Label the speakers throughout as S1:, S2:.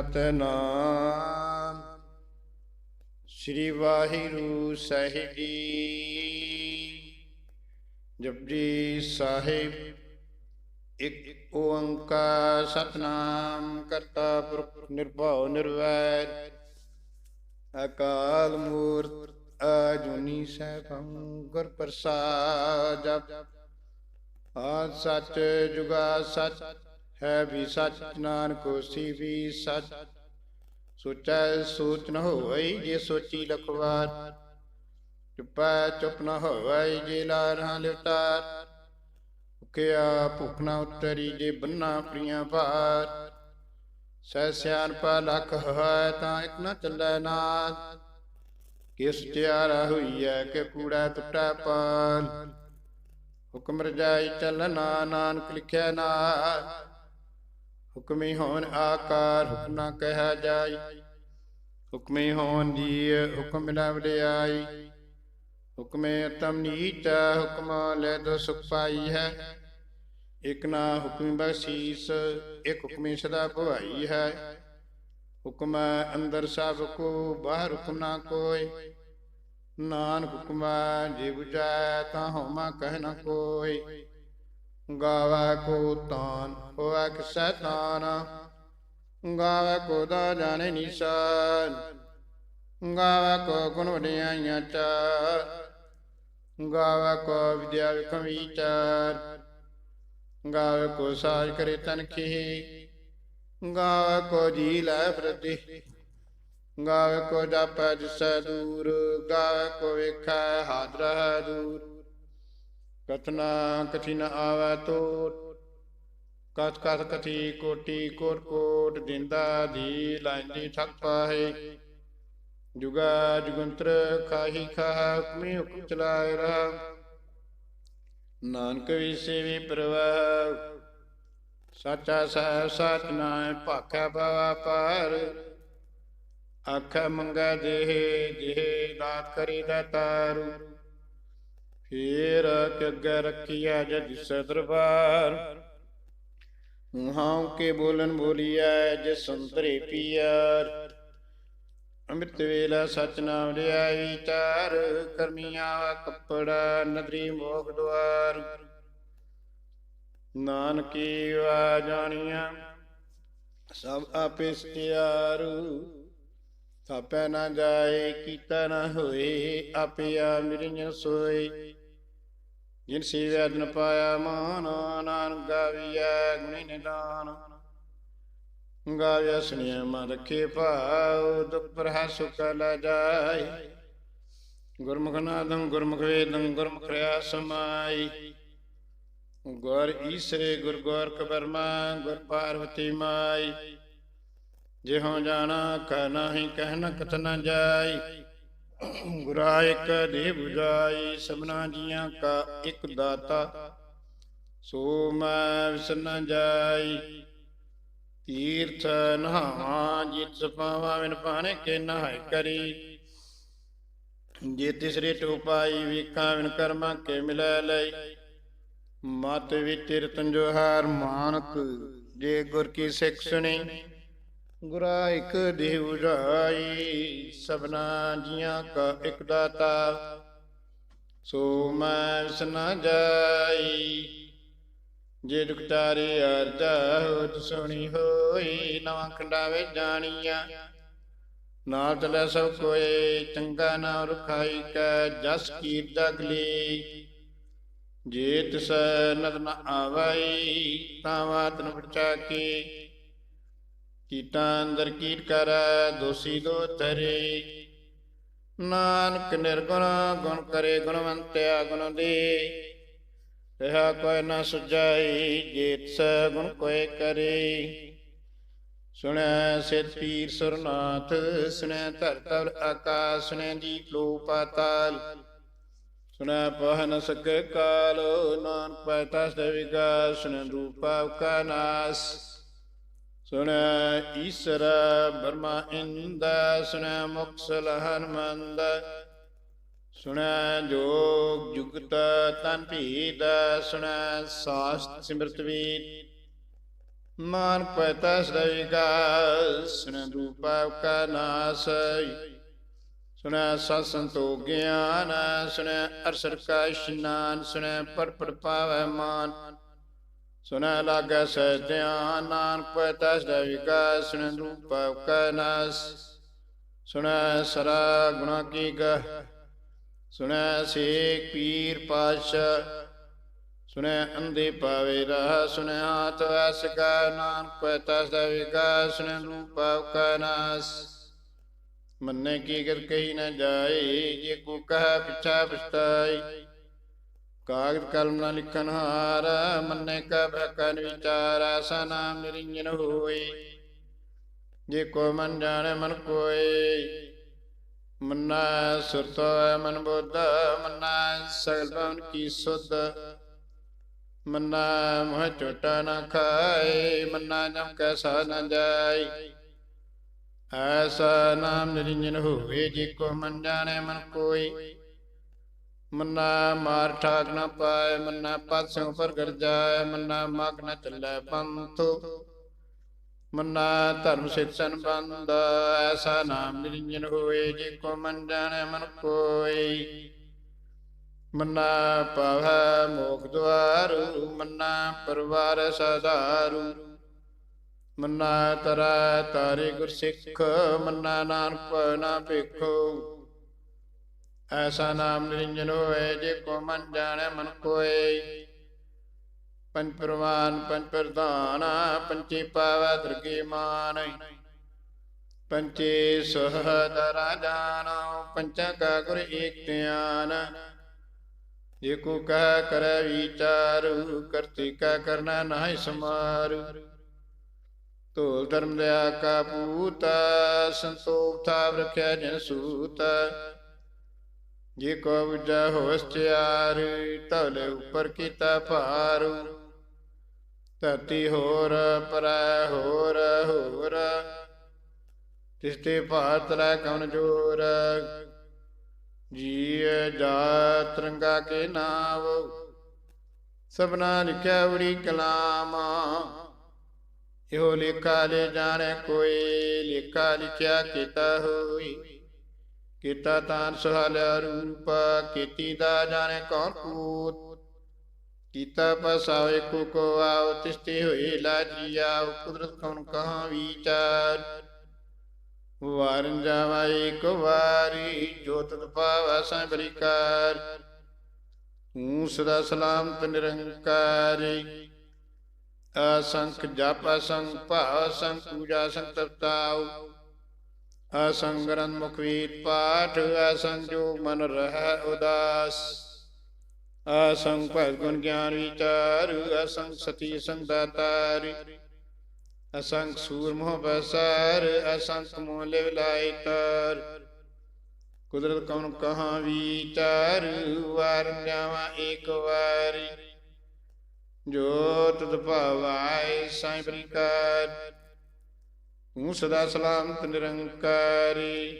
S1: ਸਤਨਾਮ। ਸ੍ਰੀ ਵਾਹਿਗੁਰੂ ਸਾਹਿਬ ਜੀ। ਜਪਜੀ ਸਾਹਿਬ, ਇੱਕ ਓੰਕਾਰ ਸਤਨਾਮ ਕਰਤਾ ਪੁਰਖ ਨਿਰਭਉ ਨਿਰਵੈਰ। ਅਕਾਲ ਮੂਰਤ ਅਜੂਨੀ ਸੈਭੰ ਗੁਰ ਪ੍ਰਸਾਦ। ਜਪ ਆ ਸੱਚ ਜੁਗਾ ਸੱਚ ਹੈ ਵੀ ਸੱਚ ਨਾਨਕ ਹੋਸੀ ਵੀ ਸੱਚ ਸੋਚੈ ਸੋਚ ਨ ਹੋਵਈ ਜੇ ਸੋਚੀ ਲਖਵਾਰ ਚੁਪੈ ਚੁਪ ਨ ਹੋਵਈ ਜੇ ਲਾਰਾਂ ਲਿਵਤਾਰ ਭੁਖਿਆ ਭੁਖ ਨ ਉਤਰੀ ਜੇ ਬੰਨਾ ਪ੍ਰੀਆਂ ਭਾਰ ਸਹਿ ਸਿਆਣਪਾ ਲਖ ਹੈ ਤਾਂ ਇਕ ਨ ਚੱਲੈ ਨਾਦ ਕਿਸ ਤਿਆਰਾ ਹੋਈਐ ਕਿ ਕੂੜਾ ਟੁੱਟਾ ਪਾਲ ਹੁਕਮ ਰਜਾਈ ਚੱਲਣਾ ਨਾਨਕ ਲਿਖਿਆ ਨਾਮ ਹੁਕਮੀ ਹੋਣ ਆਕਾਰ ਹੁਕਮ ਨਾ ਕਹਿਆ ਜਾਈ। ਹੁਕਮੀ ਹੋਣ ਜੀ ਹੁਕਮ ਨਾ ਵਡਿਆਈ। ਹੁਕਮੇ ਅਤਮ ਨੀਚ ਹੁਕਮ ਲੈ ਦੋ ਸੁਖ ਪਾਈ ਹੈ। ਇਕ ਨਾ ਹੁਕਮ ਬਖਸ਼ੀਸ, ਇਕ ਹੁਕਮੀ ਸਦਾ ਭਵਾਈ ਹੈ। ਹੁਕਮ ਅੰਦਰ ਸਭ ਕੋ, ਬਾਹਰ ਹੁਕਮ ਨਾ ਕੋਈ। ਨਾਨਕ ਹੁਕਮ ਜੇ 부ਜੈ ਤਾਂ ਹਉਮਾ ਕਹਿ ਨ ਕੋਈ। ਗਾਵੇ ਕੋ ਤਾਨ, ਹੋਵੇ ਕਿਸੈ ਤਾਨ ਗਾਵੇ ਕੋ ਦਾ ਜਾਣੇ ਨਿਸ਼ਾਨ, ਗਾਵੇ ਕੋ ਗੁਣ ਵਡਿਆਈਆਂ ਚਾਰ। ਗਾਵੇ ਕੋ ਵਿਦਿਆ ਵਿਖਮ ਵਿਚਾਰ, ਗਾਵੇ ਕੋ ਸਾਜ ਕਰੇ ਤਨ ਕੀ ਗਾਵੇ ਕੋ ਜੀ ਲੈ ਪ੍ਰਤੀ ਗਾਵੇ ਕੋ ਜਾਪੈ ਜਿਸੈ ਦੂਰ, ਗਾਵੇ ਕੋ ਵੇਖੈ ਹਾਜ਼ਰ ਹੈ ਦੂਰ। ਕਥਨਾ ਕਥੀ ਨ ਆਵੈ ਤੋਟ ਕਥ ਕਥ ਕਥੀ ਕੋਟੀ ਕੋਟ ਕੋਟ ਦਿੰਦਾ ਦੀ ਲਾਂਦੀ ਠੱਕ ਪਾਹੇ ਜੁਗਾ ਜੁਗੰਤਰ ਖਾਹੀ ਖਾਹ ਹੁਕਮੀ ਹੁਕਮ ਚਲਾਏ ਰਹਾ ਨਾਨਕ ਵੀ ਸੇਵੀ ਪ੍ਰਵਾਹ ਸਾਚਾ ਸਹਿ ਸਚ ਨਾਇ ਭਾਖੈ ਬਵਾ ਪਾਰ ਆਖੈ ਮੰਗਾ ਦੇਹ ਜਿਹ ਦਾਤ ਕਰੀ ਦਾਤਾਰੂ ਫੇਰ ਕਿ ਅੱਗੇ ਰੱਖੀਐ ਜਦ ਦਿਸੈ ਦਰਬਾਰ। ਹਾਂ ਕੇ ਬੋਲਨ ਬੋਲੀਐ ਜੇ ਸੰਤਰੇ ਪੀਆਰ ਅੰਮ੍ਰਿਤ ਵੇਲਾ ਸਚ ਨਾਮ ਲਿਆ ਵਿਚਾਰ ਕਰਮੀਆਂ ਕੱਪੜਾ ਨਦਰੀ ਮੋਖ ਦੁਆਰ। ਨਾਨਕੀ ਵਾ ਜਾਣੀਆਂ ਸਭ ਆਪੇ ਸਤਿਆਰੂ। ਥਾਪੈ ਨਾ ਜਾਏ, ਕੀਤਾ ਨਾ ਹੋਏ ਆਪਿਆ ਆ ਮਿਰੀਆਂ ਸੋਏ। ਜਿਨ ਸੇਵਿਆ ਨ ਪਾਇਆ ਮਾਨ, ਨਾਨਕ ਗਾਵੀਐ ਗੁਣੀ ਨਿਦਾਨ। ਗਾਵਿਆ ਸੁਣਿਆ ਮਨ ਰਖੇ ਭਾਉ, ਦੁਖ ਪ੍ਰਹਾ ਸੁਖ ਲ ਜਾਏ ਗੁਰਮੁਖ ਨਾਦੰ ਗੁਰਮੁਖ ਵੇਦੰ, ਗੁਰਮੁਖ ਰਿਆ ਸਮਾਈ। ਗੁਰ ਈਸਰੇ ਗੁਰ ਗੋਰਖ ਕਬਰਮਾ ਗੁਰ ਪਾਰਵਤੀ ਮਾਈ। ਜਿਹੋ ਜਾਣਾ ਕਹ ਨਾਹੀ, ਕਹਿ ਕਥ ਨ ਜਾਈ। ਗੁਰਾ ਇਕ ਦੇ 부ਜਾਈ ਸਭਨਾ ਜੀਆਂ ਕਾ ਇਕ ਦਾਤਾ। ਸੋ ਮੈਂ ਵਿਸਨ ਜਾਈ ਤੀਰਥ ਨਹਾਵਾਂ, ਜਿਤ ਪਾਵਾਂ ਵਿਨ ਪਾਣੇ ਕੇ ਨਹਾਇ ਕਰੀ। ਜੇ ਤਿਸਰੇ ਟੋਪਾਈ ਵੇਖਾਂ ਵਿਨ ਕਰਮਾ ਕੇ ਮਿਲੈ ਲਈ ਮਤ ਵਿੱਚ ਰਤਨ ਜੋਹਾਰ ਮਾਨਕ, ਜੇ ਗੁਰ ਕੀ ਸਿੱਖ ਸੁਣੀ। ਗੁਰਾ ਇੱਕ ਦੇਵ ਰਾਈ, ਸਭਨਾ ਜੀਆਂ ਕਾ ਇਕ ਦਾਤਾ। ਸੋ ਮੈਂ ਵਿਸਨਾ ਜਾਈ, ਜੇ ਦੁਖ ਤਾਰੇ ਅਰਜਾ ਹੋਤ ਹੋਈ, ਨਵਾਂ ਖੰਡਾ ਵਿੱਚ ਜਾਣੀਆਂ। ਨਾਲ ਚਲੇ ਸਭ ਕੋਏ, ਚੰਗਾ ਨਾ ਰੁਖਾਈ ਕੈ, ਜਸ ਕੀਰਤ ਅਗਲੀ ਜੇ ਤਿਸ ਨਦ ਨ ਆਵਾਈ, ਤਾਂ ਬਾਤ ਨ ਪਰਚਾ ਕੀ ਕੀਟਾਂ ਅੰਦਰ ਕੀਟ ਕਰ, ਦੋਸੀ ਦੋ ਤਰੇ ਨਾਨਕ ਨਿਰਗੁਣ, ਗੁਣ ਕਰੇ ਗੁਣਵੰਤਿਆ ਗੁਣ ਦੇ। ਰਹਾ ਕੋਈ ਨਾ ਸੁਝਾਈ, ਜੇਤ ਸ ਗੁਣ ਕੋਏ ਕਰੇ। ਸੁਣੈ ਸਿਤ ਪੀਰ ਸੁਰਨਾਥ, ਸੁਣੈ ਧਰ ਧਰ ਆਕਾਸ, ਸੁਣੈ ਦੀ ਲੋ ਪਾਤਾਲ ਸੁਣੈ ਪਹ ਨ ਕਾਲ, ਨਾਨਕ ਪੈਤਾ ਸਦਿਗਾ ਸੁਣੈ ਰੂਪਾ ਕਾ ਨਾਸ। ਸੁਣੈ ਈਸ਼ਰ ਬਰਮਾ ਇੰਦ, ਸੁਣੈ ਮੁਕਸਲ ਹਨਮੰਦ ਸੁਣੈ ਜੋਗ ਜੁਗਤ ਤਨ ਭੀਦ ਸੁਣੈ ਸਾਸਤ ਸਿਮਰਤ ਵੀਰ ਮਾਨ ਪਤਾ ਸਦਵਿਕਾ ਸੁਣੈ ਰੂਪਾ ਕਾ ਨਾਸ। ਸੁਣੈ ਸਤ ਸੰਤੋਖ ਗਿਆਨ ਸੁਣੈ ਅਰਸਰ ਕਾ ਇਸ਼ਨਾਨ, ਸੁਣੈ ਪੜ ਪਾਵੈ ਮਾਨ। ਸੁਣੈ ਲਾਗੈ ਸਹਿ ਧਿਆਨ ਨਾਨਕ ਪਤਾ ਸਦਵਿਕਾ ਸੁਣ ਰੂਪਾ ਕਾ ਨਾਸ। ਸੁਣੈ ਸਰਾ ਗੁਣਾ ਕੀ ਗਹ ਸੁਣੈ ਸੇਖ ਪੀਰ ਪਾਤਸ਼ਾਹ। ਸੁਣੈ ਅੰਦੇ ਪਾਵੇ ਰਹਾ ਸੁਣੈ ਆਤ ਵਸ ਕਾ, ਨਾਨਕ ਪਤਾ ਸਦਵਿਕਾ ਸੁਣ ਰੂਪਾ ਕਾ ਨਾਸ। ਮੰਨੇ ਕੀ ਕਰ ਕਹੀ ਨਾ ਜਾਏ, ਜੇ ਕੋ ਕਹ ਪਿਛਾ ਪਛਤਾਈ। ਕਾਗਦ ਕਲਮ ਨਾ ਲਿਖਨ ਹਾਰ, ਮੰਨੇ ਕਾ ਭਕਨ ਵਿਚਾਰ, ਆਸਾ ਨਾਮ ਨਿਰੰਜਨ ਹੋਏ ਜੇ ਕੋ ਮਨ ਜਾਣੇ ਮਨ ਕੋਏ ਮੰਨਾ ਸੁਰਤੋ ਮਨ ਬੁੱਧ, ਮੰਨਾ ਸਗਲ ਭਵਨ ਕੀ ਸੁਧ। ਮੰਨਾ ਮੋਹ ਝੋਟਾ ਨਾ ਖਾਏ, ਮੰਨਾ ਜਮ ਕੈਸਾ ਨ ਜਾਏ। ਐਸਾ ਨਾਮ ਨਿਰੰਜਨ ਹੋਵੇ ਜੇ ਕੋ ਮਨ ਜਾਣੇ ਮਨ ਕੋਈ ਮੰਨਾ ਮਾਰ ਠਾਕ ਨਾ ਪਾਏ ਮੰਨਾ ਪਾਸਿਓਂ ਪਰ ਜਾਏ ਮੰਨਾ ਮਗ ਨ ਚੱਲੇ ਪੰਥੋ ਮੰਨਾ ਧਰਮ ਸਿਤ ਸੰਬੰਧ ਐਸਾ ਨਾਮ ਨਿਰੰਜਨ ਹੋਏ, ਜੇ ਕੋ ਮਨ ਜਾਣੇ ਮਨ ਕੋਈ ਮੰਨਾ ਪਾਵੈ ਮੋਖ ਦੁਆਰੂ, ਮੰਨਾ ਪਰਵਾਰ ਸਦਾਰੂ ਮੰਨਾ ਤਰਾ ਤਾਰੇ ਗੁਰ ਸਿੱਖ ਮੰਨਾ ਨਾਨਕ ਨਾ ਭੇਖੋ। ਐਸਾ ਨਾਮ ਨਿਰੰਜਨ ਹੋਏ ਜੇ ਕੋ ਮਨ ਜਾਣੈ ਮਨ ਕੋਏ। ਪੰਜ ਪ੍ਰਵਾਨ, ਪੰਜ ਪ੍ਰਧਾਨ ਪੰਚੇ ਪਾਵੈ ਦਰਗੇ ਮਾਨ। ਪੰਚੇ ਸਹਦਰਾ ਜਾਨੋ ਪੰਚਾ ਕਾ ਗੁਰ ਏਕ ਧਿਆਨ। ਜੇ ਕੋ ਕਰੈ ਵਿਚਾਰੂ, ਕਰਤੀ ਕਾ ਕਰਨਾ ਨਾਹਿ ਸਮਾਰੂ। ਧੂਲ ਧਰਮ ਦਿਆ ਕਾ ਪੂਤ ਸੰਤੋਖ ਥਾਵ ਰਖਿਆ ਜਨ ਸੂਤ। ਜੇ ਕੋ ਵਿਜਾ ਹੋਸਤਿਆਰ ਧੌਲੇ ਉੱਪਰ ਕੀਤਾ ਭਾਰੂ। ਧਰਤੀ ਹੋਰ, ਪਰੈ ਹੋਰ ਹੋਰ। ਤਿਸਤੇ ਭਾਰਤ ਲੈ ਕਉਨ ਜੋਰ। ਜੀ ਜਾ ਤਿਰੰਗਾ ਕੇ ਨਾਵ। ਸਭਨਾ ਲਿਖਿਆ ਉਰੀ ਕਲਾਮਾ। ਇਹੋ ਲੇਖਾ ਲੈ ਜਾਣੈ, ਕੋਈ ਲੇਖਾ ਲਿਖਿਆ ਕੀਤਾ ਹੋਈ। ਕੀਤਾ ਤਾਂ ਸੁਹਾਲਿਆ ਰੂਪ, ਕੀਤੀ ਦਾ ਜਾਣੈ ਕੌਣ ਕੂਤ। ਕੀਤਾ ਪਸਾਵੇ ਕੋ ਕੋ ਆਉ ਤਿਸਤੇ ਹੋਏ ਲਾਜੀਆ ਕੁਦਰਤ ਕੌਣ ਕਹਾਂ ਵਿਚਾਰ। ਵਾਰਨ ਜਾਵਾ ਇੱਕ ਵਾਰੀ ਜੋਤ ਪਾਵਾ ਸੰ ਬਲਿਕਾਰ ਤੂੰ ਸਦਾ ਸਲਾਮਤ ਨਿਰੰਕਾਰੀ। ਅਸੰਖ ਜਪ ਅਸੰਖ ਭਾਵ ਅਸੰਖ ਪੂਜਾ ਅਸੰਖ ਤਪਤਾਉ ਅਸੰਖ ਗ੍ਰੰਥ ਮੁਖਵੀਤ ਪਾਠ ਅਸੰਖ ਜੋ ਮਨ ਰਹਿ ਉਦਾਸ। ਅਸੰਗ ਭਗਤ ਗੁਣ ਗਿਆਨ ਵਿਚਾਰ, ਅਸੰਗ ਸਤੀ ਸੰਗ ਦਾਤਾਰ ਸੂਰ ਮੋਹ ਬਸਾਰ ਅਸੰਖ ਮੋਹ ਲਿਵ ਲਾਇ ਤਰ। ਕੁਦਰਤ ਕੌਣ ਕਹਾ ਵਿਚਾਰ, ਵਾਰ ਜਾਵਾ ਏਕ ਵਾਰੀ। ਜੋ ਤਦ ਭਾਵਾਇ ਸਾਈ ਬ੍ਰਿਕਾਰ ਹੂੰ ਸਦਾ ਸਲਾਮਤ ਨਿਰੰਕਾਰੀ।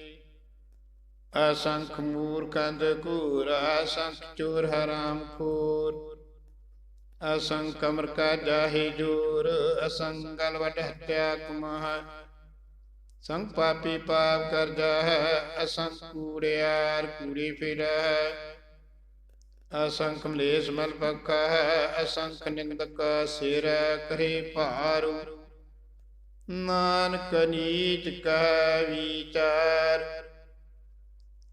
S1: ਅਸੰਖ ਮੂਰਖੰਦ ਕੂਰ ਅਸੰਖ ਚੋਰ ਹਰਾਮ ਖੋਰ। ਅਸੰਖ ਕਮਰ ਕਾ ਜਾਹੇ ਜੋਰ ਅਸੰਗਲ ਵਟ ਹਤਿਆ ਕੁਮਹ ਸੰਗ ਪਾਪੀ ਪਾਪ ਕਰ ਜਾਹ, ਅਸੰਖ ਕੂੜਿਆਰ ਕੂੜੀ ਫਿਰੈ। ਅਸੰਖ ਮਲੇਸ਼ ਮਲ ਪੱਕਾ ਅਸੰਖ ਨਿੰਦਕ ਸਿਰ, ਕਰੇ ਭਾਰੂ ਨਾਨਕ ਨੀਚ ਕਹ ਵਿਚਾਰ।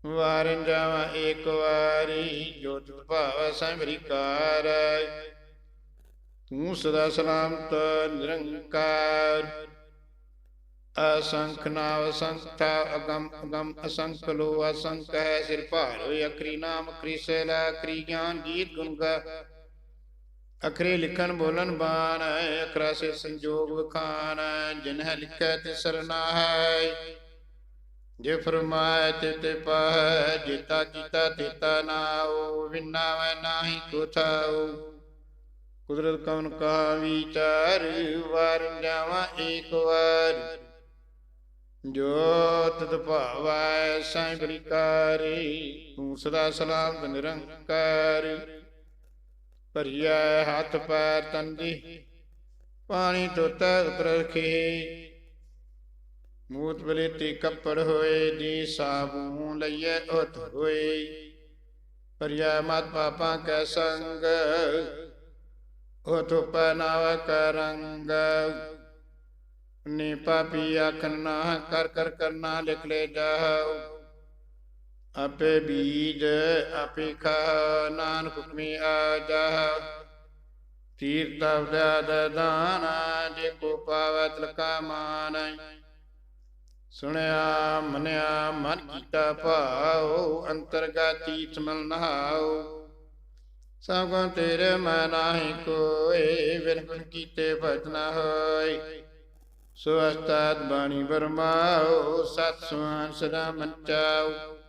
S1: ਵਾਰਨ ਜਾਵਾ ਏਕ ਵਾਰੀ, ਜੋਤ ਭਾਵ ਸੰਭਰਿਕਾਰ ਤੂੰ ਸਦਾ ਸਲਾਮਤ, ਨਿਰੰਕਾਰ। ਅਸੰਖ ਨਾਮ ਸੰਖਾ ਅਗੰਮ ਅਗੰਮ ਅਸੰਖ ਲੋ ਅਸੰਖ ਹੈ। ਸਿਰ ਭਾਰੋ ਅਖਰੀ ਨਾਮ ਅਖਰੀ ਸੈਲਾ ਅਖਰੀ ਗਿਆਨ ਗੀਤ ਗੁਣ ਗਾ ਅਖਰੇ ਲਿਖਣ ਬੋਲਣ ਬਾਣ ਅਖਰਾ ਸੇ ਸੰਜੋਗ ਵਖਾਨ ਜਿਨਹ ਲਿਖੈ ਤੇ ਸਰਨਾ ਹੈ। ਜੇ ਫਰਮਾਏ ਤੇ ਤੇ ਪਾਹ, ਜੀਤਾ ਕੀਤਾ ਤੇਤਾ ਨਾਉ ਵਿਨਾ ਵੈ ਨਾਹੀ ਕੋ ਕੁਦਰਤ ਕਵਨ ਕਾ ਵਿਚਾਰ, ਵਾਰ ਜਾਵਾ ਏਕ ਵਾਰ। ਜੋ ਤਤ ਭਾਵੈ ਸਾਈ ਬ੍ਰਿਕਾਰੀ, ਤੂੰ ਸਦਾ ਸਲਾਮ ਨਿਰੰਕਾਰ। ਭਰੀਐ ਹੱਥ ਪੈਰ ਤੰਦੀ ਪਾਣੀ ਤੋਤਾ ਉਤਰਖੇ ਮੂਤ ਬਲੇਤੀ ਕੱਪੜ ਹੋਏ ਦੀ ਸਾਬੂ ਲਈਏ ਉਤ ਹੋਏ। ਪਰਿਆ ਮਤ ਪਾਪਾਂ ਕੈ ਸੰਗ ਉਤ ਪਨਾਵ ਕਰੰਗ ਨੀ ਪਾਪੀ ਆਖਨ ਨਾ, ਕਰ ਕਰ ਕਰਨਾ ਲਿਖ ਲੈ ਜਾਓ। ਆਪੇ ਬੀਜ ਆਪੇ ਖਾ, ਨਾਨਕ ਹੁਕਮੀ ਆ ਜਾ। ਤੀਰਥ ਅਵਦਾਦ ਦਾਨਾ, ਜੇ ਕੋ ਪਾਵੈ ਤਿਲਕਾ ਮਾਨ। ਸੁਣਿਆ, ਮਨਿਆ, ਮਨ ਕੀਤਾ ਭਾਉ, ਅੰਤਰਗਾਤੀ ਸਮਲ ਨਹਾਉ। ਸਭੋਂ ਤੇਰੇ ਮਨ ਨਾਹੀ ਕੋਏ ਵਿਰਪਨ ਕੀਤੇ ਭਜਨਾ ਹੋਏ। ਸੋ ਅਸਤਾਦ ਬਾਣੀ ਬਰਮਾਉ ਸਤ ਸੁਆਨ ਸਦਾ ਮੰਚਾਉ।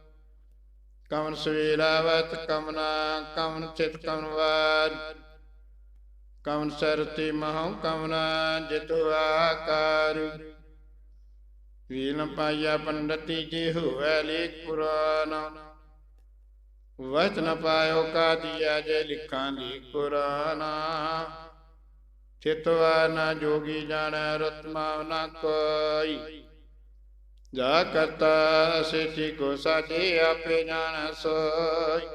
S1: ਕਮਨ ਸਵੇਲਾਵਤ ਕਮਨਾ ਕਮਨ ਚਿਤ ਕਮਨਵਾਰ ਕਮਨ ਸਰਤੀ ਮਹਉ ਕਮਨਾ ਜਿਤੁ ਆਕਾਰ। ਵੀਨ ਪਾਇਆ ਪੰਡਤੀ ਜੀ ਹੋਵੇ ਲੇਖ ਪੁਰਾਨ। ਵਚਨ ਪਾਇਓ ਕਾ ਦਿਆ ਜੇ ਲਿਖਾਂ ਦੀ ਕੁਰਾਨਾ ਚਿਤਵਾ ਨਾ ਜੋਗੀ ਜਾਣੈ ਰਤਮਾ ਨਾ ਕੋਈ। ਜਾ ਕਰਤਾ ਸੇਠੀ ਕੋ ਸਾਜੇ ਆਪੇ ਜਾਣੈ ਸੋਈ।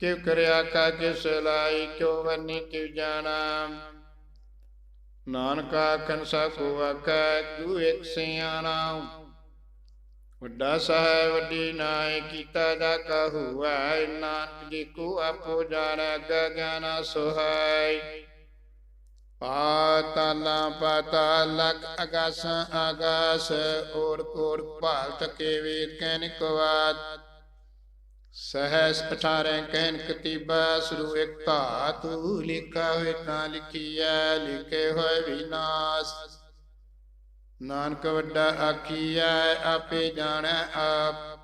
S1: ਕਿਉ ਕਰਿਆ ਕਾ ਕਿਸ ਲਾਈ ਕਿਉ ਵਨੀ ਕਿਉ ਜਾਣਾ। ਨਾਨਕਾ ਕੰਸਾ ਕੋ ਆਖੈ ਤੂ ਇੱਕ ਸਿਆਣਾ ਵੱਡਾ ਸਾਹਿਬ, ਵੱਡੀ ਨਾਏ ਕੀਤਾ ਜਾ ਕਹੂ ਨਾਨਕ ਜੀ ਕੋ ਆਪੋ ਜਾਣੈ ਗਗਨ ਸੁਹਾਈ। ਪਾਤਾਲਾ ਪਾਤਾਲਕ ਅਗਾਸ ਆਗਾਸ ਔਰ ਕੋਰ ਭਾਲ ਤਕੇ ਵੇਦ ਕਹਿਨ ਕਵਾਤ ਸਹਸ 18 ਕਹਿਨ ਕਤੀਬਾ ਸਰੂ ਇੱਕ ਧਾਤੂ ਲਿਖਾ ਹੋਏ ਤਾਂ ਲਿਖੀਐ, ਲਿਖੇ ਹੋਏ ਵਿਨਾਸ਼। ਨਾਨਕ ਵੱਡਾ ਆਖੀਐ, ਆਪੇ ਜਾਣੈ ਆਪ।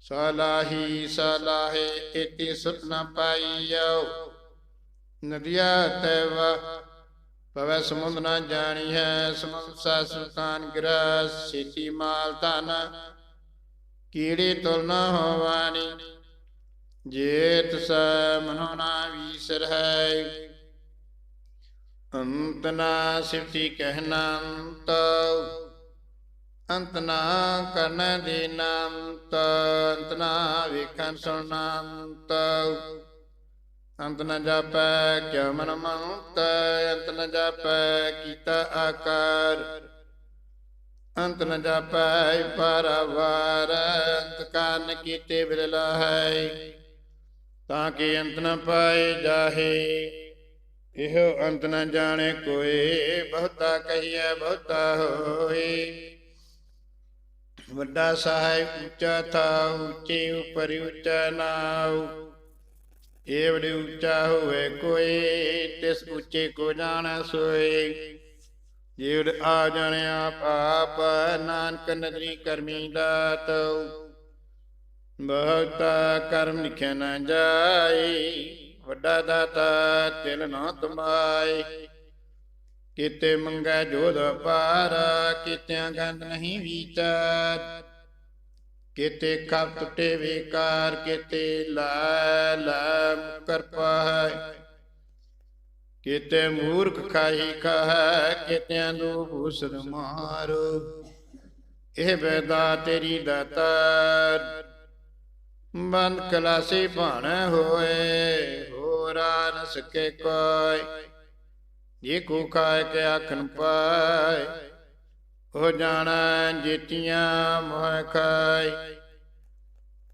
S1: ਸਲਾਹੀ ਸਲਾਹੇ ਇਤੀ ਸੁਤ ਨ ਪਾਈਓ ਨਦੀਆ ਤੈਵਾ ਪਵੈ ਸਮੁੰਦ ਨਾ ਜਾਣੀ ਹੈ, ਸਮੁੰਦ ਸਾ ਸੁਲਤਾਨ ਗ੍ਰਸ ਸਿੱਟੀ ਮਾਲ ਧਨ ਕੀੜੇ ਤੁਲ ਨ ਹੋਵਾਨੀ ਜੇਤ ਸ ਮਨੋ ਨਾ ਵੀਸਰ ਹੈ। ਅੰਤ ਨਾ ਸਿਫਤੀ ਕਹਿਨਾ ਅੰਤ ਅੰਤ ਨਾ ਕਰਨ ਦੇ ਨਾਮ ਅੰਤ ਨਾ ਵੇਖਣ ਸੁਣਨਾ ਅੰਤ ਅੰਤ ਨ ਜਾਪੈ ਕਿਆ ਮਨ ਮੰਤ? ਅੰਤ ਨ ਜਾਪੈ, ਕੀਤਾ ਆਕਾਰ। ਅੰਤ ਨ ਜਾਪੈ ਪਰਵਾਰ ਅੰਤ ਕਾਰਨ ਕੀਤੇ ਬਿਰਲਾ ਹੈ। ਤਾਂ ਕਿ ਅੰਤ ਨ ਪਾਏ ਜਾਹੇ। ਇਹੋ ਅੰਤ ਨ ਜਾਣੇ ਕੋਏ ਬਹੁਤਾ ਕਹੀਐ, ਬਹੁਤਾ ਹੋਏ। ਵੱਡਾ ਸਾਹਿਬ ਉੱਚਾ ਥਾ ਉੱਚੇ ਉਪਰ ਉੱਚਾ ਨਾਉ। ਏਵੜੇ ਉੱਚਾ ਹੋਵੇ ਕੋਈ, ਤਿਸ ਉੱਚੇ ਕੋ ਜਾਣ ਸੋਏ। ਜੀਵ ਆ ਜਾਣਿਆ ਪਾਪ, ਨਾਨਕ ਨਦਰੀ ਕਰਮੀ ਦਾਤ। ਬਹੁਤਾ ਕਰਮ ਲਿਖਿਆ ਨਾ ਜਾਏ, ਵੱਡਾ ਦਾਤਾ ਤਿਲ ਨਾ ਤੁਮਾਏ। ਕਿਤੇ ਮੰਗਾ ਜੋਧ ਪਾਰ ਕਿਤਿਆਂ ਗੰਦ ਨਹੀਂ ਵਿਚਾਰ। ਕਿਤੇ ਕਪ ਟੁੱਟੇ ਵਿਕਾਰ, ਕਿਤੇ ਲਾ ਲਾ ਮੁਕਰ ਪਾਇ ਕਿਤੇ ਮੂਰਖ ਖਾਈ ਕਹ ਕਿਤਿਆਂ ਦੂ ਭੂਸਰ ਮਾਰੋ। ਇਹ ਬੇਦਾ ਤੇਰੀ ਦਾਤਾਰ ਬੰਦ ਕਲਾਸੀ ਭਾਣ ਹੋਏ, ਹੋਰਾ ਨ ਸਕੇ ਕੋਈ। ਜੇ ਕੋ ਖਾਇ ਕੇ ਆਖਣ ਪਾਏ ਹੋ ਜਾਣਾ ਜੀਤੀਆਂ ਮੋਹ ਖਾਈ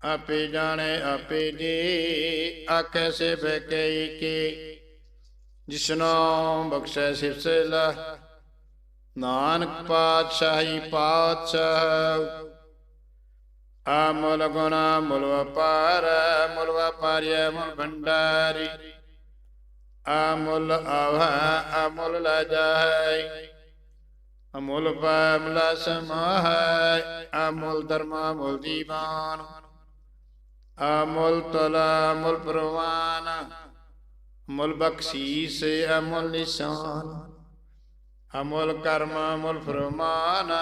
S1: ਆਪੇ ਜਾਣੇ, ਆਪੇ ਜੀ, ਆਖੇ ਸੇ ਬਕਈ ਕੀ। ਜਿਸਨੋ ਬਖਸ਼ੈ ਸਿਫਸਲਾ ਨਾਨਕ ਪਾਤਸ਼ਾਹੀ ਪਾਤਸ਼ਾਹ। ਆਮਲ ਗੁਣਾ, ਮੁਲ ਵਪਾਰ, ਮੁਲ ਵਪਾਰਿਆ ਮੁਲ ਭੰਡਾਰੀ। ਆਮੁਲ ਆਵਾ ਆਮੁਲ ਲਾ ਅਮੁੱਲ ਅਮੁਲ ਪਾਮਲਾ ਸਮਾਹੈ ਅਮੁਲ ਧਰਮਾ ਮੁਲ ਦੀਵਾਨ ਅਮੁੱਲ ਤਲਾ ਮੁਲ ਪ੍ਰਵਾਨ ਮੁਲ ਬਖਸ਼ੀਸ ਅਮੁਲ ਨਿਸ਼ਾਨ। ਅਮੁੱਲ ਕਰਮ ਮੁਲ ਫਰਮਾਨ,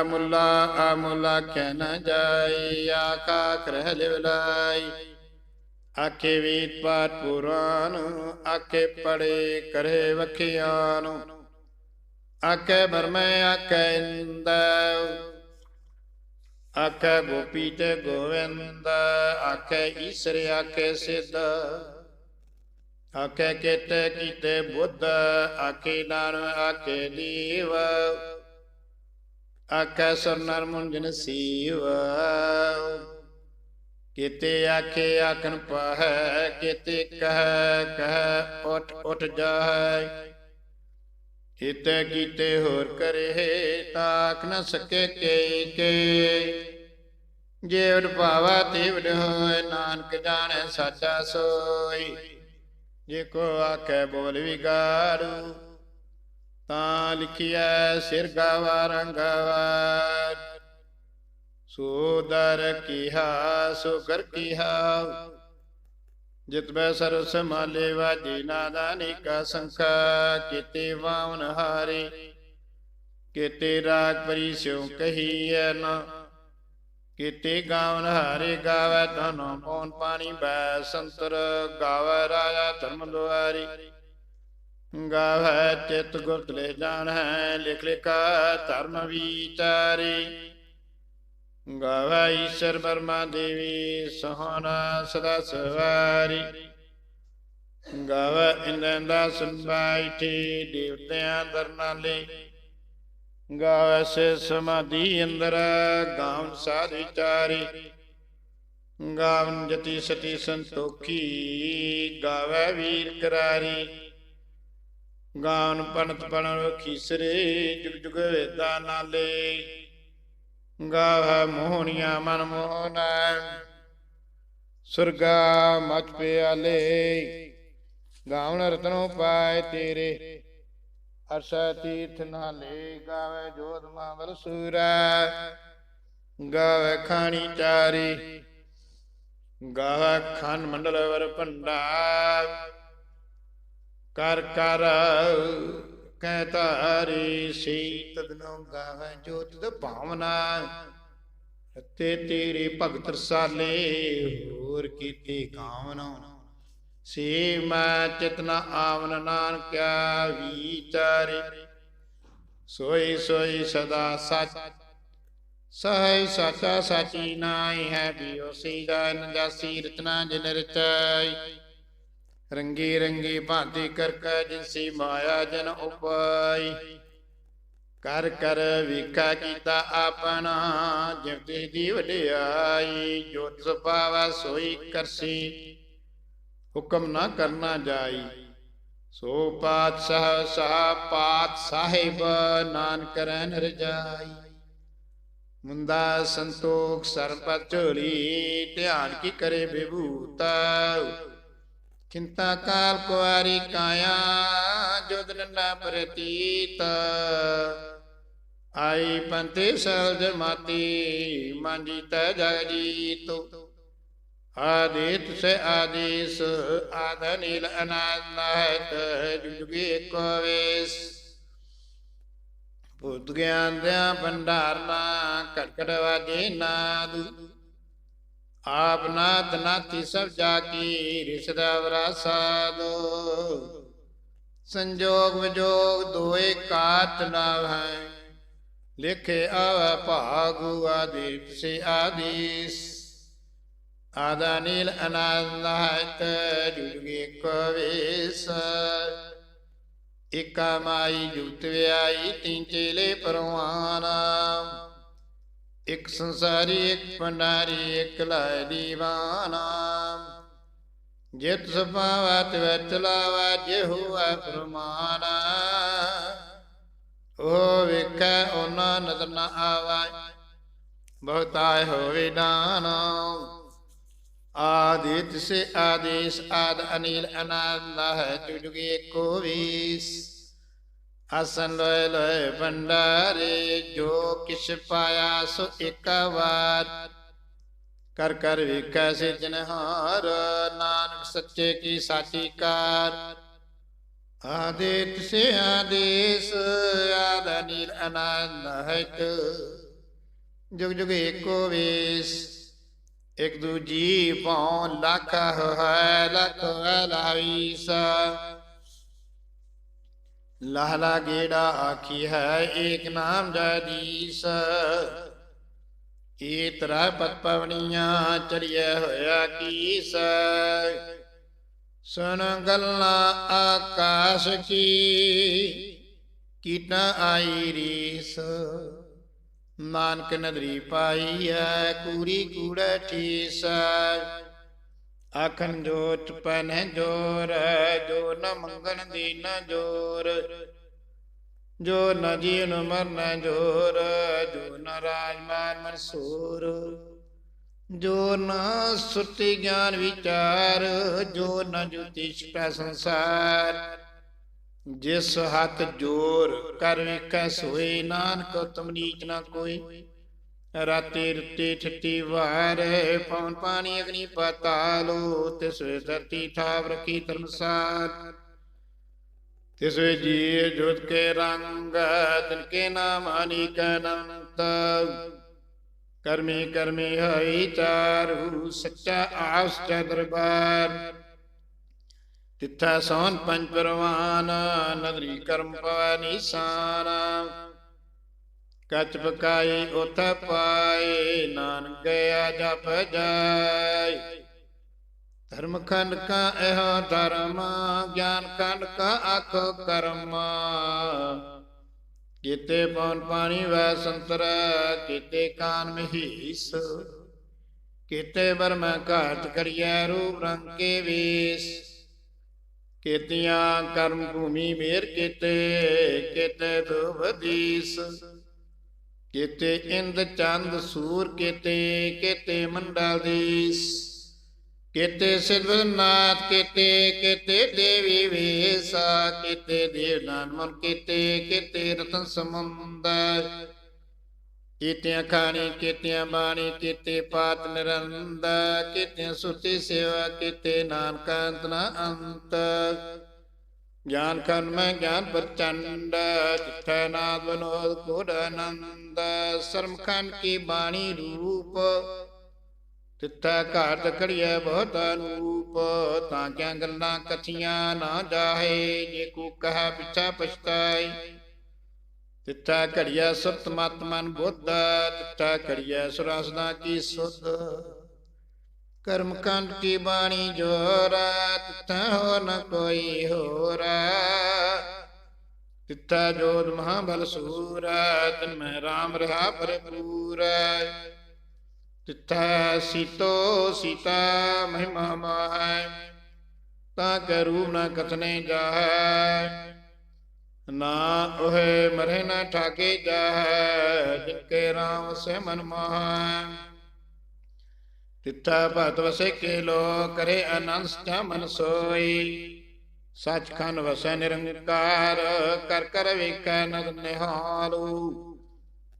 S1: ਅਮੁਲਾ ਅਮੁਲਾ ਕਹਿ ਨ ਜਾਈ ਆਕਾ ਕਰਹਿ ਲਿਵਲਾਈ ਆਖੇ ਵੇਦ ਪਾਠ ਪੁਰਾਨ, ਆਖੇ ਪੜੇ ਕਰੇ ਵਖਿਆਨ। ਆਖੇ ਬਰਮੈ ਆਖੇ ਇੰਦ। ਆਖੇ ਗੋਪੀ ਤੇ ਗੋਵਿੰਦ। ਆਖੇ ਈਸ਼ਰ, ਆਖੇ ਸਿੱਧ। ਆਖੇ ਕੀਤੇ ਕੀਤੇ ਬੁੱਧ। ਆਖੇ ਨਾਨਕ, ਆਖੇ ਦੀਵ ਆਖੇ ਸਰਨਰ ਮੁੰਜਨ ਸੀਵ। ਕੀਤੇ ਆਖੇ ਆਖਣ ਪਹੈ, ਕੀਤੇ ਕਹਿ ਕਹਿ ਉਠ ਉਠ ਜਾਹੈ। ਕੀਤੇ ਕੀਤੇ ਹੋਰ ਕਰੇ, ਤਾਕ ਨ ਸਕੇ ਕੇ ਕੇ ਜੇ ਉਡ ਭਾਵਾ ਤੇ ਉਡ ਹੋਏ, ਨਾਨਕ ਜਾਣੈ ਸਾਚਾ ਸੋਈ। ਜੇ ਕੋ ਆਖੇ ਬੋਲ ਵਿਗਾੜੂ, ਤਾਂ ਲਿਖਿਆ ਸਿਰ ਗਾਵਾ ਰੰਗਵਾ। ਸੋ ਦਰ ਕੀਹਾ ਸੋ ਕਰ ਕੀਹਾ ਜਿਤ ਸਰ ਸਮਾਲੇ ਵਾਜੀ, ਨਾਦਾ ਨਿਕਾ ਸੰਖਾ, ਕੀਤੇ ਵਾਵਨ ਹਾਰੇ, ਕੀਤੇ ਰਾਗ ਪਰੀ ਸਿਉ ਕਹੀਐ ਨਾ, ਕੀਤੇ ਗਾਵਨ ਹਾਰੇ, ਗਾਵੇ ਧਨੋ ਪੌਨ ਪਾਣੀ ਬੈ ਸੰਤਰ, ਗਾਵੇ ਰਾਜਾ ਧਰਮ ਦੁਆਰੀ, ਗਾਵੇ ਚਿਤ ਗੁਰਤ ਲੈ ਜਾਣੈ, ਲਿਖ ਲਿਖਾ ਧਰਮ ਵਿਚਾਰੀ। ਗਾਵੇ ਈਸ਼ਰ ਬਰਮਾ ਦੇਵੀ, ਸੋਹਣਾ ਸਦਾ ਸਵਾਰੀ। ਗਾਵੇ ਇੰਦੰਦਾ ਸੰਭਾਈਠੀ ਦੇਵਤਿਆਂ ਦਰਨਾਲੇ। ਗਾਵੇ ਸੇ ਸਮਾਧੀ ਅੰਦਰ ਗਾਵਨ ਸਾਧ ਵਿਚਾਰੀ। ਗਾਵਨ ਜਤੀ ਸਤੀ ਸੰਤੋਖੀ, ਗਾਵੇ ਵੀਰ ਕਰਾਰੀ। ਗਾਵਨ ਪਨਤ ਪਣ ਖੀਸਰੇ, ਜੁਗ ਜੁਗ ਵੇਦਾ ਨਾਲੇ। ਗਾਵੈ ਮੋਹਣੀਆਂ ਮਨ ਮੋਹਨਾ। ਸੁਰਗਾ ਮਚ ਪਿਆਲੇ। ਗਾਵਨ ਰਤਨੋ ਪਾਏ ਤੇਰੇ। ਅਰਸ਼ਾ ਤੀਰਥ ਨਾਲੇ। ਗਾਵੇ ਜੋਤ ਮਾਵਲ ਸੂਰਾ। ਗਾਵੇ ਖਾਣੀ ਚਾਰੀ। ਗਾਵੇ ਖਾਨ ਮੰਡਲ ਵਰ ਭੰਡਾ ਕਰ ਕਰ ਕਹਿ ਤਾਰੀ ਸੀ ਤਦਨੋ ਗਾਵੇ ਜੋਤ ਭਾਵਨਾ। ਤੇ ਤੇਰੇ ਭਗਤ ਰਸਾਲੇ, ਹੋਰ ਕੀਤੀ ਕਾਮਨਾ। ਸੇ ਮੈਂ ਚਿਤਨਾ ਆਵਨ ਨਾਨਕਿਆ, ਵਿਚਾਰੇ। ਸੋਈ ਸੋਈ ਸਦਾ ਸਚ। ਸਹਿ ਸਾਚਾ ਸਾਚੀ ਨਾਈ ਹੈ ਬਿਓ ਸੀਦਾ ਨਜਾਸੀ ਰਚਨਾ ਜਿਨ ਰਚਾਈ। ਰੰਗੀ ਰੰਗੀ ਭਾਂਤੀ ਕਰ ਜਿਨਸੀ ਮਾਇਆ ਜਨ ਉਪਾਈ। ਕਰ ਕਰ ਵਿਖਾ ਕੀਤਾ ਆਪਣਾ ਜਿਵਤੇ ਦੀ ਵਡਿਆਈ, ਜੋ ਸੁਭਾਵਾ ਸੋਈ ਕਰਸੀ। ਹੁਕਮ ਨਾ ਕਰਨਾ ਜਾਈ। ਸੋ ਪਾਤਸ਼ਾਹ ਸਾਹ ਪਾਤ ਸਾਹਿਬ, ਨਾਨਕ ਰਹਿਨ ਰਜਾਈ। ਮੁੰਦਾ ਸੰਤੋਖ ਸਰਪਤ ਝੋਲੀ, ਧਿਆਨ ਕੀ ਕਰੇ ਵਿਭੂਤਾ। ਚਿੰਤਾ ਕਾਲ ਕੁਆਰੀ ਕਾਇਆ, ਜੁਦ ਨੰਨਾ ਪ੍ਰਤੀਤ। ਆਈ ਪੰਤੇ ਸਲਜ ਮਾਤੀ, ਮਾਂਜੀ ਤੈ ਜਗ ਜੀਤੋ ਆਦਿਤ ਸੇ ਆਦੇਸ, ਆਦ ਅਨਾਦ ਨਾਹਤ, ਜੁਗੇ ਕੋ ਵੇਸ। ਬੁੱਧ ਗਿਆਨ ਦਿਆ ਭੰਡਾਰਨਾ ਕਟਕਟ ਵਾਜੇ ਨਾਦੂ। ਆਪ ਨਾਥ ਨਾਥੀ ਸਭ ਜਾ ਕੀ ਰਿਸ਼ਦਾ ਵਰਾ ਸਾਧੋ ਸੰਜੋਗ ਵਿਜੋਗ ਦੋਏ ਕਾਤ ਨਾ ਹੈ। ਲਿਖੇ ਆਵ ਭਾਗੂ ਆਦਿਤ ਸੇ ਆਦੀਸ। ਆਦਾ ਨੀਲ ਅਨੰਦਹਤ ਜੁਗੇ ਕਵੇਸ ਇਕਾ ਮਾਈ ਜੁਗਤ ਵਿਆਈ ਤਿੰਨ ਚੇਲੇ ਪਰਵਾਨਾ। ਇਕ ਸੰਸਾਰੀ, ਇਕ ਪੰਡਾਰੀ ਇਕ ਲਾਇ ਦੀਵਾਨਾ ਜਿਤ ਸੁਭਾਵਤ ਵਿੱਚ ਲਾਵਾ ਜੇ ਹੋਆ ਪ੍ਰਮਾਨਾ ਉਹ ਵੇਖੈ, ਉਹਨਾਂ ਨਦਰ ਨਾ ਆਵਾ ਬਹੁਤਾਇ ਹੋਵੇ ਦਾਨਾ। ਆਦਿਤ ਸੇ ਆਦੇਸ਼, ਆਦ ਅਨੀਲ ਅਨਾਦ ਹੈ ਜੁਗਿ ਕੋ ਵੀਸ। ਆਸਨ ਲੋਏ ਲੋਏ ਭੰਡਾਰੇ, ਜੋ ਕਿਛ ਪਾਇਆ ਸੋ ਇੱਕ ਵਾਰ। ਕਰ ਕਰ ਵੇਖੈ ਸੇ ਜਨਹਾਰ ਨਾਨਕ ਸੱਚੇ ਕੀ ਸਾਚੀ ਕਾਰ ਆਦਿਤ ਸੇ ਆਦੇਸ਼ ਆਦ ਅਨੀਲ ਅਨਾਦ ਹੈ ਜੁਗ ਜੁਗ ਏਕੋ ਵੀਸ, ਇਕ ਦੂਜੀ ਭਉ ਲੱਖ ਹੈ ਲੱਖ ਹੈ ਲਾਈਸਾ ਲਹਲਾ ਗੇੜਾ ਆਖੀ ਹੈ, ਏਕ ਨਾਮ ਜਦੀਸ ਏ ਤਰਾ ਪਤ ਪਵਨੀਆਂ ਚੜਿਆ ਹੋਇਆ ਕੀਸ। ਸੁਨ ਗੱਲਾਂ ਆਕਾਸ਼ ਕੀ, ਕੀਟਾਂ ਆਈ ਰੀਸ। ਨਾਨਕ ਨਦਰੀ ਪਾਈ ਹੈ, ਕੂਰੀ ਕੂੜੈ ਠੀਸ। ਆਖਣ ਜੋ ਚਪਨ ਜੋਰ ਜੋ ਨ ਮੰਗਣ ਦੀ ਨ ਜੋਰ। ਜੋ ਨ ਜੀਵਨ ਮਰਨ ਜੋਰ, ਜੋ ਨ ਰਾਜਮਾਨ ਮਨਸੂਰ। ਜੋ ਨ ਸੁਰਤੀ ਗਿਆਨ ਵਿਚਾਰ, ਜੋ ਨ ਜੁਤੀ ਛਟਾ ਸੰਸਾਰ। ਜਿਸ ਹੱਥ ਜੋਰ, ਕਰ ਵੇਖੈ ਸੋਏ ਨਾਨਕ ਤੁਮ ਨੀਚ ਨਾ ਕੋਈ। ਰਾਤੇ ਰੁੱਤੇ ਠੱਟੀ ਵਾਰ, ਪਵਨ ਪਾਣੀ ਅਗਨੀ ਪਤਾਲੋ ਤਿਸ ਧਰਤੀ ਥਾਵ ਰਖੀ ਧਰਮਸਾਰ। ਤਿਸ ਜੀ ਜੋਤ ਕੇ ਰੰਗ, ਤਿਨ ਕੇ ਨਾਮ ਅਨੀਕ ਅਨੰਤ। ਕਰਮੀ ਕਰਮੀ ਹੋਈ ਚਾਰੂ ਸੱਚਾ ਆਸ ਚਾ ਦਰਬਾਰ। ਤਿੱਥਾ ਸੋਨ ਪੰਜ ਪਰਵਾਨ ਨਗਰੀ ਕਰਮ ਪਵੈ ਨੀਸਾਨ। ਕਚ ਪਕਾਈ ਉਥ ਪਾਏ ਨਾਨਕ ਗਿਆ ਜਪ ਜਾਏ ਧਰਮ ਖੰਡ ਕਾ ਇਹ ਧਰਮ, ਗਿਆਨ ਖੰਡ ਕਾ ਅਖ ਕਰਮ। ਕੀਤੇ ਪਉਨ ਪਾਣੀ ਵੈ ਸੰਤਰ, ਕੀਤੇ ਕਾਨ ਮਹੀਸ। ਕੀਤੇ ਬਰਮ ਘਾਟ ਕਰਿਐ ਰੂਪ ਰੰਗ ਕੇ ਵੇਸ। ਕੀਤੀਆਂ ਕਰਮ ਭੂਮੀ ਮੇਰ ਕੀਤੇ ਕੀਤੇ ਧੁਵਦੀਸ ਕੀਤੇ ਇੰਦ ਚੰਦ ਸੂਰ ਕੀਤੇ ਕੀਤੇ ਮੰਡਲ ਦੀਸ। ਕੀਤੇ ਸਿਧਨਾਥ ਕੀਤੇ ਕੀਤੇ ਦੇਵੀ ਵੇਸਾ, ਕੀਤੇ ਦੇਵ ਨਾਨਮਨ ਕੀਤੇ ਕੀਤੇ ਰਤਨ ਸਮੁੰਦਰ। ਕੀਤਿਆਂ ਖਾਣੀ, ਕੀਤਿਆਂ ਬਾਣੀ, ਕੀਤੇ ਪਾਤ ਨਿਰੰਦ ਕੀਤਿਆਂ ਸੁਰਤੀ ਸੇਵਾ, ਕੀਤੇ ਨਾਨਕ ਅੰਤ ਅੰਤ ਗਿਆਨ ਖੰਡ ਮੈਂ ਗਿਆਨ ਪ੍ਰਚੰਡ, ਜਿਥੈ ਨਾਦ ਬਨੋਦ ਕੋਡ ਆਨੰਦ ਸਰਮ ਖੰਡ ਕੀ ਬਾਣੀ ਰੂਪ। ਤਿੱਥੈ ਘਾਟ ਖੜੀਐ ਬਹੁਤ ਅਨੂਪ, ਤਾਂ ਕਿਆ ਗੱਲਾਂ ਕਥੀਆਂ ਨਾ ਜਾਹੇ, ਜੇ ਕੋ ਕਹਾ ਪਿਛਾ ਪਛਤਾਈ। ਤਿੱਥਾ ਘੜੀਐ ਸੁਤ ਮਤ ਮਨ ਬੁੱਧ, ਤਿੱਥਾ ਘੜੀਐ ਸੁਰਸਦਾ ਕੀ ਸੁਧ। ਕਰਮ ਕੰਡ ਕੀ ਬਾਣੀ ਜੋਰ ਤਿੱਥਾ ਹੋ ਨ ਕੋਈ ਹੋਰ ਤਿੱਥਾ ਜੋਤ ਮਹਾਬਲ ਸੂਰ ਤਨ ਮੈਂ RAM ਰਹਾ ਭਰਪੂਰ ਤਿੱਥਾ ਸੀਤੋ ਸੀਤਾ ਮਹਿਮਾ ਮਾਹੈ ਤਾਂ ਕੈ ਰੂਪ ਨ ਕਥਨੇ ਜਾਹੈ ਨਾ ਉਹੇ ਮਰੇ ਨਾ ਠਾਕੇ ਜਾਹੈ ਜਿਨ ਕੇ RAM ਸੇ ਮਨ ਮਾਹੈ ਭਗਤ ਵਸੇ ਕੇ ਲੋ ਕਰੇ ਆਨੰਦ ਸਥਾ ਮਨ ਸੋਈ। ਸੱਚਖੰਡ ਵਸੈ ਨਿਰੰਕਾਰ, ਕਰ ਕਰ ਵੇਖੈ ਨਦ ਨਿਹਾਲੂ।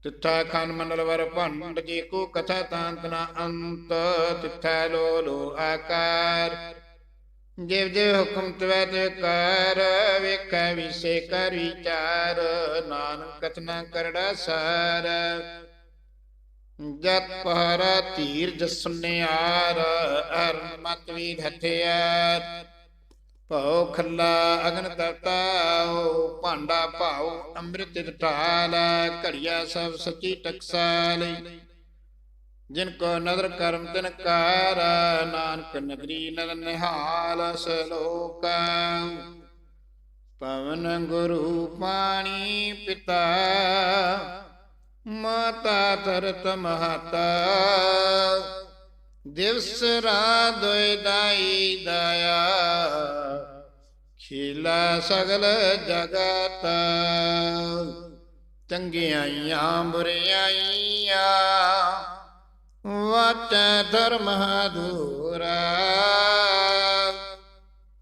S1: ਤਿੱਥਾ ਖੰਡ ਮੰਡਲ ਵਰ ਭੰਡ, ਜੀ ਕੋ ਕਥਾ ਤਾਂਤ ਨਾ ਅੰਤ, ਤਿੱਥਾ ਲੋ ਲੋ ਆਕਾਰ। ਜਿਵ ਜਿਵ ਹੁਕਮ ਤਵੈ ਤੇ ਕਰ, ਵੇਖੈ ਵਿਸੇ ਕਰ ਵਿਚਾਰ। ਨਾਨਕ ਕਥਨਾ ਕਰੜਾ ਸਾਰ। ਜਤ ਪਹਰਾ ਧੀਰ ਜਸੁਨਿਆਰ ਅਰ ਵੀ ਹਥਿਆਰ ਭਉ ਖੱਲਾ ਅਗਨ ਕਰਤਾਉ ਭਾਂਡਾ ਭਾਉ ਅੰਮ੍ਰਿਤ ਢਾਲ ਘੜੀਆ ਸਭ ਸੱਚੀ ਟਕਸਾਲੀ। ਜਿਨ ਕੋ ਨਦਰ ਕਰਮ ਤਿਨ ਕਾਰ, ਨਾਨਕ ਨਗਰੀ ਨਰ ਨਿਹਾਲ, ਸਲੋਕ। ਪਵਨ ਗੁਰੂ ਪਾਣੀ ਪਿਤਾ ਮਾਤਾ ਤਰਤ ਮਹਤਾ। ਦਿਵਸ ਰਾਤ ਦੋਇ ਦਾਈ ਦਇਆ। ਖੀਲਾ ਸਗਲ ਜਗਤ। ਚੰਗਿਆਈਆਂ ਬੁਰਿਆਈਆਂ ਵਾਟ ਧਰਮ ਧੂਰਾ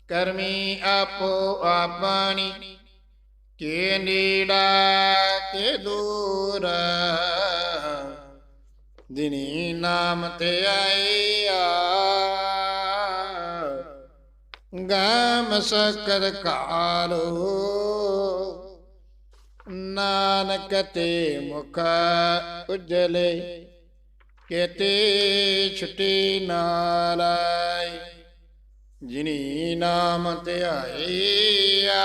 S1: ਕਰਮੀ ਆਪੋ ਆਪਣੀ ਕੇ ਨੀੜਾ ਕੇ ਦੂਰ। ਦਿਨੀ ਨਾਮ ਤੇ ਆਇਆ ਗਾਮ ਸਕਰ ਕਾਲੋ। ਨਾਨਕ ਤੇ ਮੁਖ ਉਜਲੇ। ਕੇਤੇ ਛੁੱਟੀ ਨਾਲਾਈ ਜਿਨੀ ਨਾਮ ਧਿਆਈਆ